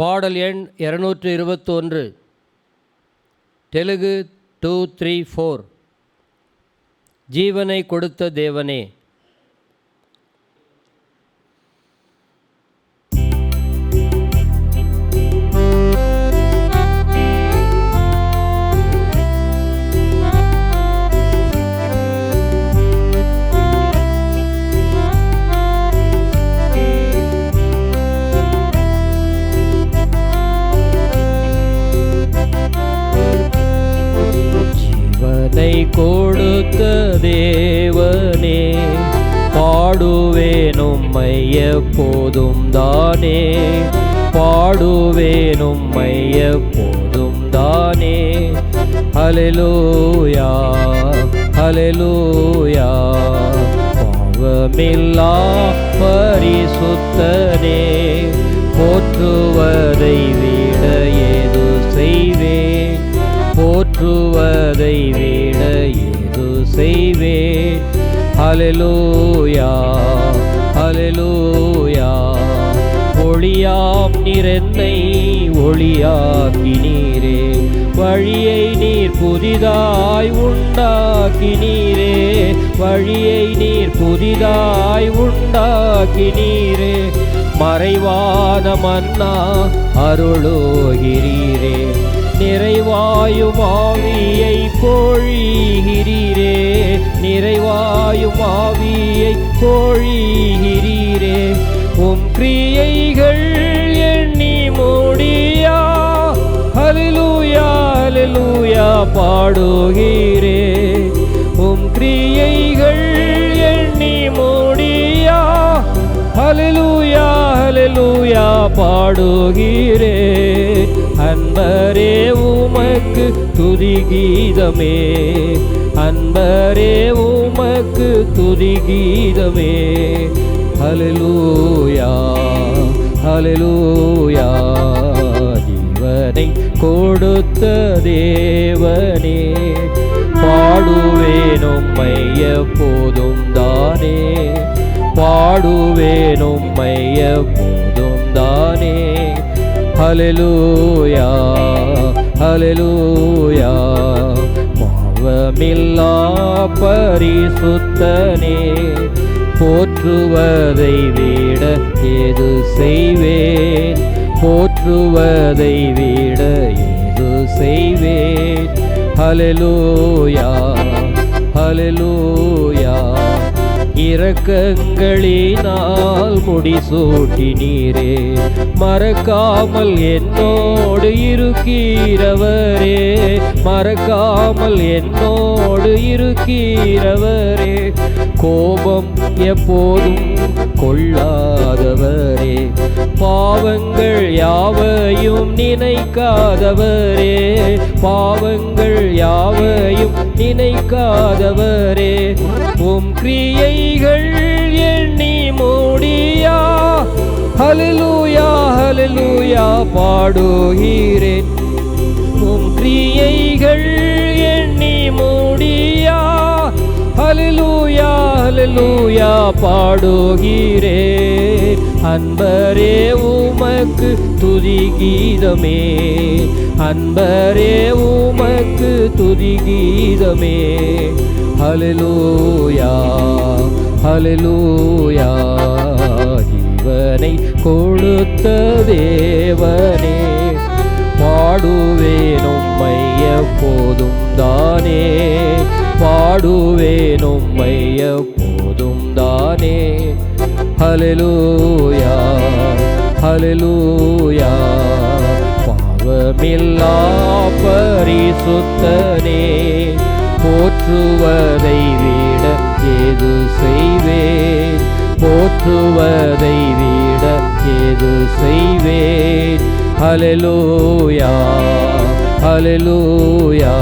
பாடல் எண் இரநூற்று இருபத்தொன்று தெலுங்கு டூ த்ரீ ஃபோர் ஜீவனை கொடுத்த தேவனே. கொடுத்த தேவனே பாடுவேன் உம்மை எப்போதும் தானே. பாடுவேன் உம்மை எப்போதும் தானே. ஹalleluya ஹalleluya. பாவமில்லா பரிசுத்தனே. செய்வேன் அலலூயா அலலூயா ஒளியாம் நிறத்தை ஒளியாக்கி நீரே வழியை நீர் புதிதாய் உண்டாக்கி நீரே வழியை நீர் புதிதாய் உண்டாக்கி நீரே மறைவான மன்னா அருளோகிறீரே. நிறைவாயுமாவே நிறைவாயும் ஆவியை பொழிகிறீரே. உம் கிரியைகள் எண்ணி மூடியா. அலுலூயா அலுலூயா பாடுகிறே. உம் கிரியைகள் எண்ணி மூடியா. அலுலூயா அலுலூயா பாடுகிறே. அன்பரே உமக்கு துதிகீதமே. அன்பரே உமக்கு துதிகீதமே. கீதமே ஹalleluya ஹalleluya. ஜீவனை கொடுத்த தேவனே. பாடுவேன் உம்மை எப்போதும் தானே. பாடுவேன் உம்மை எப்போதும் தானே. ஹalleluya அலலூயா பாவமில்லா பரிசுத்தனே போற்றுவதை விட ஏது செய்வேன்? போற்றுவதை விட ஏது செய்வேன்? ஹalleluya ஹalleluya. இரக்கங்களினால் முடிசூட்டினீரே மறக்காமல் என்னோடு இருக்கிறவரே. மறக்காமல் என்னோடு இருக்கிறவரே. கோபம் எப்போதும் கொள்ளாதவரே. பாவங்கள் யாவையும் நினைக்காதவரே. பாவங்கள் யாவையும் நினைக்காதவரே. கிரியைகள் எண்ணி மூடியா. ஹலலூயா ஹலலூயா பாடுகிறேன். உம் கிரியைகள் எண்ணி மூடியா. ஹலலூயா அல்லூயா பாடுகிறேன் அன்பரே உமக்கு துதி கீதமே. அன்பரே உமக்கு துதி கீதமே. ஹalleluya ஹalleluya இவனை கொடுத்த தேவனே. பாடுவேன் உம்மை எப்போதும் தானே. பாடுவேன் உம்மை எப்போதும் தானே. Hallelujah hallelujah பாவமில்லா பரிசுத்தனே. போற்றுவதை விட ஏது செய்வேன்? போற்றுவ హలెలూయా హలెలూయా